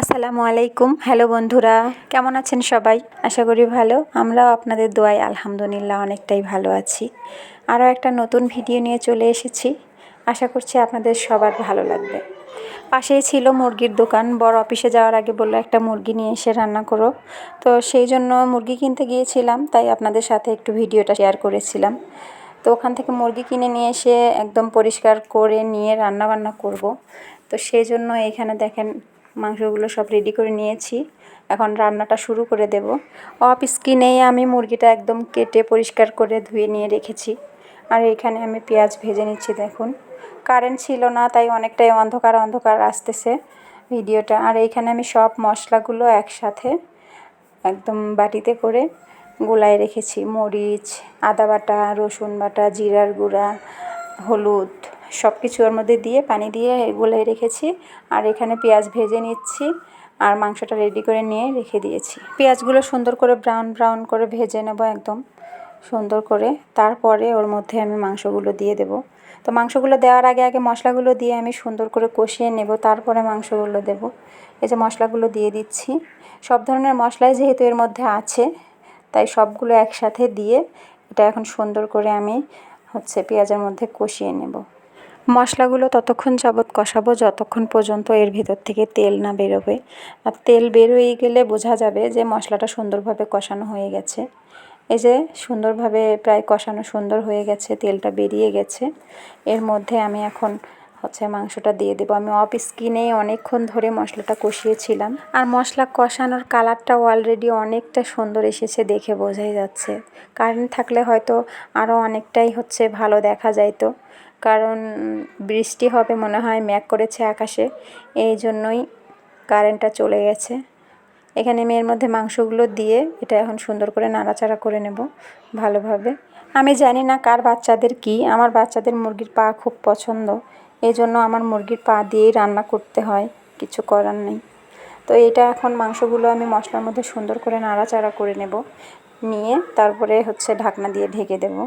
আসসালামু আলাইকুম। হ্যালো বন্ধুরা, কেমন আছেন সবাই? আশা করি ভালো। আমরাও আপনাদের দোয়ায় আলহামদুলিল্লাহ অনেকটাই ভালো আছি। আরও একটা নতুন ভিডিও নিয়ে চলে এসেছি। আশা করছি আপনাদের সবার ভালো লাগবে। পাশেই ছিল মুরগির দোকান। বড় অফিসে যাওয়ার আগে বলল, একটা মুরগি নিয়ে এসে রান্না করো। তো সেই জন্য মুরগি কিনতে গিয়েছিলাম, তাই আপনাদের সাথে একটু ভিডিওটা শেয়ার করেছিলাম। তো ওখান থেকে মুরগি কিনে নিয়ে এসে একদম পরিষ্কার করে নিয়ে রান্না বান্না করব। তো সেই জন্য এখানে দেখেন মাংসগুলো সব রেডি করে নিয়েছি। এখন রান্নাটা শুরু করে দেব। অফ স্কিনেই আমি মুরগিটা একদম কেটে পরিষ্কার করে ধুয়ে নিয়ে রেখেছি। আর এখানে আমি পেঁয়াজ ভেজে নিচ্ছি, দেখুন। কারেন্ট ছিল না, তাই অনেকটাই অন্ধকার অন্ধকার আসতেছে ভিডিওটা। আর এইখানে আমি সব মশলাগুলো একসাথে একদম বাটিতে করে গোলায় রেখেছি। মরিচ, আদা বাটা, রসুন বাটা, জিরার গুঁড়া, হলুদ। সব কিছু ওর মধ্যে দিয়ে, পানি দিয়ে গোলায় রেখেছি। আর এখানে পেঁয়াজ ভেজে নিচ্ছি আর মাংসটা রেডি করে নিয়ে রেখে দিয়েছি। পেঁয়াজগুলো সুন্দর করে ব্রাউন ব্রাউন করে ভেজে নেব একদম সুন্দর করে। তারপরে ওর মধ্যে আমি মাংসগুলো দিয়ে দেব। তো মাংসগুলো দেওয়ার আগে আগে মশলাগুলো দিয়ে আমি সুন্দর করে কষিয়ে নেব। তারপরে মাংসগুলো দেব। এই যে মশলাগুলো দিয়ে দিচ্ছি। সব ধরনের মশলাই যেহেতু এর মধ্যে আছে, তাই সবগুলো একসাথে দিয়ে এটা এখন সুন্দর করে আমি হচ্ছে পেঁয়াজের মধ্যে কষিয়ে নেব। মশলাগুলো ততক্ষণ যাবৎ কষাবো, যতক্ষণ পর্যন্ত এর ভিতর থেকে তেল না বেরোবে। আর তেল বের হয়ে গেলে বোঝা যাবে যে মশলাটা সুন্দরভাবে কষানো হয়ে গেছে। এই যে সুন্দরভাবে প্রায় কষানো সুন্দর হয়ে গেছে, তেলটা বেরিয়ে গেছে। এর মধ্যে আমি এখন হচ্ছে মাংসটা দিয়ে দেবো। আমি অফ স্কিনেই অনেকক্ষণ ধরে মশলাটা কষিয়েছিলাম। আর মশলা কষানোর কালারটাও অলরেডি অনেকটা সুন্দর এসেছে দেখে বোঝাই যাচ্ছে। কারেন্ট থাকলে হয়তো আরও অনেকটাই হচ্ছে ভালো দেখা যাইতো। কারণ বৃষ্টি হবে মনে হয় ম্যাক করেছে আকাশে। এই জন্যই কারেন্টটা চলে গেছে। এখানে আমি এর মধ্যে মাংসগুলো দিয়ে এটা এখন সুন্দর করে নাড়াচাড়া করে নেব ভালোভাবে। আমি জানি না কার বাচ্চাদের কি, আমার বাচ্চাদের মুরগির পা খুব পছন্দ। এই জন্য আমার মুরগির পা দিয়েই রান্না করতে হয়, কিছু করার নেই। তো এটা এখন মাংসগুলো আমি মশলার মধ্যে সুন্দর করে নাড়াচাড়া করে নেব, নিয়ে তারপরে হচ্ছে ঢাকনা দিয়ে ঢেকে দেবো।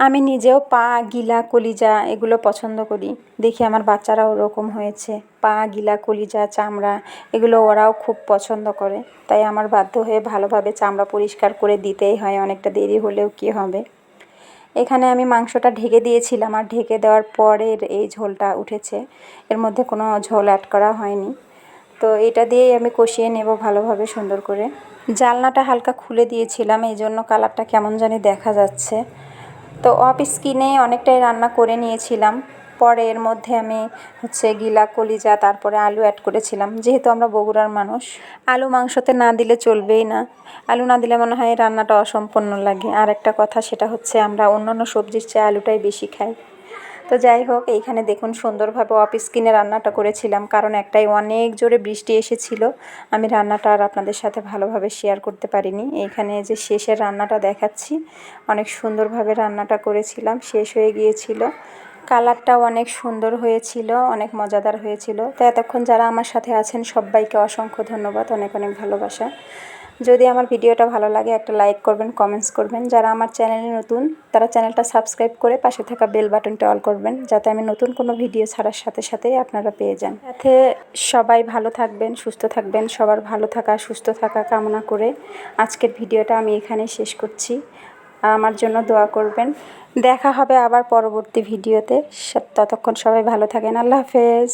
আমি নিজেও পা, গিলা, কলিজা এগুলো পছন্দ করি। দেখি আমার বাচ্চারাও ওরকম হয়েছে। পা, গিলা, কলিজা, চামড়া এগুলো ওরাও খুব পছন্দ করে। তাই আমার বাধ্য হয়ে ভালোভাবে চামড়া পরিষ্কার করে দিতেই হয়, অনেকটা দেরি হলেও কী হবে? এখানে আমি মাংসটা ঢেকে দিয়েছিলাম আর ঢেকে দেওয়ার পরের এই ঝোলটা উঠেছে। এর মধ্যে কোনো ঝোল অ্যাড করা হয়নি। তো এটা দিয়েই আমি কষিয়ে নেব ভালোভাবে সুন্দর করে। জালনাটা হালকা খুলে দিয়েছিলাম এই জন্য কালারটা কেমন জানি দেখা যাচ্ছে। তো অফ স্কিনে অনেকটাই রান্না করে নিয়েছিলাম। পরে এর মধ্যে আমি হচ্ছে গিলা, কলিজা, তারপরে আলু অ্যাড করেছিলাম। যেহেতু আমরা বগুড়ার মানুষ, আলু মাংসতে না দিলে চলবেই না। আলু না দিলে মনে হয় রান্নাটা অসম্পন্ন লাগে। আর একটা কথা সেটা হচ্ছে আমরা অন্যান্য সবজির চেয়ে আলুটাই বেশি খাই। তো যাই হোক, এইখানে দেখুন সুন্দরভাবে অফ স্কিনে রান্নাটা করেছিলাম, কারণ একটাই অনেক জোরে বৃষ্টি এসেছিল। আমি রান্নাটা আর আপনাদের সাথে ভালোভাবে শেয়ার করতে পারিনি। এইখানে যে শেষের রান্নাটা দেখাচ্ছি, অনেক সুন্দরভাবে রান্নাটা করেছিলাম, শেষ হয়ে গিয়েছিল। কালারটাও অনেক সুন্দর হয়েছিল, অনেক মজাদার হয়েছিল। তো এতক্ষণ যারা আমার সাথে আছেন, সবাইকে অসংখ্য ধন্যবাদ, অনেক অনেক ভালোবাসা। যদি আমার ভিডিওটা ভালো লাগে, একটা লাইক করবেন কমেন্টস করবেন। যারা আমার চ্যানেলে নতুন, তারা চ্যানেলটা সাবস্ক্রাইব করে পাশে থাকা বেল বাটনটা অল করবেন, যাতে আমি নতুন কোনো ভিডিও ছাড়ার সাথে সাথেই আপনারা পেয়ে যান। সাথে সবাই ভালো থাকবেন, সুস্থ থাকবেন, সবার ভালো থাকা, সুস্থ থাকা কামনা করে আজকের ভিডিওটা আমি এখানে শেষ করছি। আমার জন্য দোয়া করবেন। দেখা হবে আবার পরবর্তী ভিডিওতে। ততক্ষণ সবাই ভালো থাকেন। আল্লাহ হাফেজ।